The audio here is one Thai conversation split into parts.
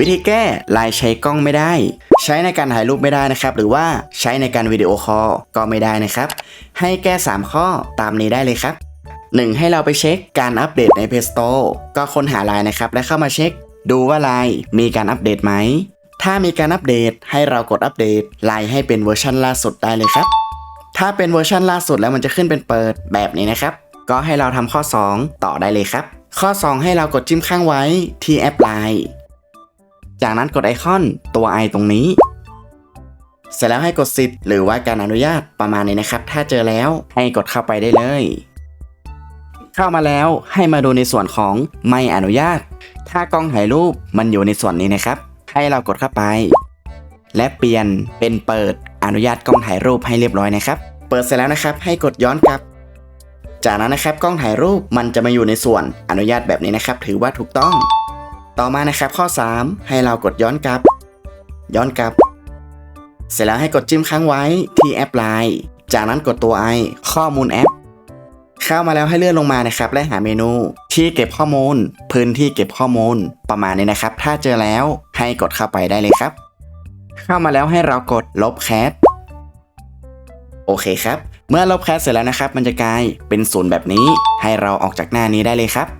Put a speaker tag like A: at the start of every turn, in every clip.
A: วิธีแก้ไลน์ใช้กล้องไม่ได้ ใช้ในการถ่ายรูปไม่ได้นะครับ หรือว่าใช้ในการวิดีโอคอลก็ไม่ได้นะครับ ให้แก้ 3 ข้อตามนี้ได้เลยครับ 1. ให้เราไปเช็คการอัปเดตใน Play Store ก็ค้นหาไลน์นะครับ และเข้ามาเช็ค ดูว่าไลน์มีการอัปเดตไหม ถ้ามีการอัปเดตให้เรากดอัปเดตไลน์ให้เป็นเวอร์ชันล่าสุดได้เลยครับ ถ้าเป็นเวอร์ชันล่าสุดแล้วมันจะขึ้นเป็นเปิดแบบนี้นะครับ ก็ให้เราทำข้อ 2 ต่อได้เลยครับ ข้อ 2 ให้เรากดจิ้มข้างไว้ที่แอปไลน์ จากนั้นกดไอคอนตัว i ตรงนี้ เสร็จแล้วให้กดสิทธิ์หรือว่าการอนุญาตประมาณนี้นะครับ ถ้าเจอแล้วให้กดเข้าไปได้เลย เข้ามาแล้วให้มาดูในส่วนของไม่อนุญาต ถ้ากล้องถ่ายรูปมันอยู่ในส่วนนี้นะครับ ให้เรากดเข้าไป และเปลี่ยนเป็นเปิดอนุญาตกล้องถ่ายรูปให้เรียบร้อยนะครับ เปิดเสร็จแล้วนะครับ ให้กดย้อนกลับ จากนั้นนะครับกล้องถ่ายรูปมันจะมาอยู่ในส่วนอนุญาตแบบนี้นะครับ ถือว่าถูกต้อง ต่อมานะครับข้อ 3 ให้เรากดย้อนกลับ ย้อนกลับ เสร็จแล้วให้กดจิ้มค้างไว้ที่แอปไลน์จากนั้นกดตัว i ข้อมูลแอป เข้ามาแล้วให้เลื่อนลงมานะครับ และหาเมนูที่เก็บข้อมูล พื้นที่เก็บข้อมูลประมาณนี้นะครับ ถ้าเจอแล้วให้กดเข้าไปได้เลยครับ เข้ามาแล้วให้เรากดลบแคสโอเคครับ เมื่อลบแคสเสร็จแล้วนะครับ มันจะกลายเป็นศูนย์แบบนี้ ให้เราออกจากหน้านี้ได้เลยครับ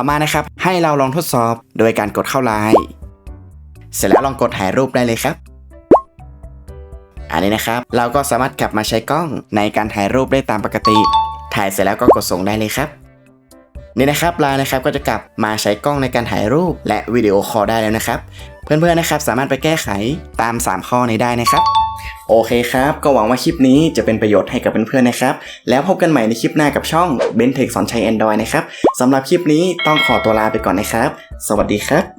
A: ต่อมานะครับ ให้เราลองทดสอบโดยการกดเข้าไลน์เสร็จแล้วลองกดถ่ายรูปได้เลยครับ อันนี้นะครับ เราก็สามารถกลับมาใช้กล้องในการถ่ายรูปได้ตามปกติ ถ่ายเสร็จแล้วก็กดส่งได้เลยครับนี่นะครับไลน์นะครับก็จะกลับมาใช้กล้องในการถ่ายรูป และวิดีโอคอลได้แล้วนะครับ เพื่อนๆนะครับสามารถไปแก้ไขตาม 3 ข้อนี้ได้นะครับ โอเคครับ ก็หวังว่าคลิปนี้จะเป็นประโยชน์ให้กับเพื่อนๆนะครับ แล้วพบกันใหม่ในคลิปหน้ากับช่องเบนเทคสอนใช้ Android นะครับสำหรับคลิปนี้ต้องขอตัวลาไปก่อนนะครับ สวัสดีครับ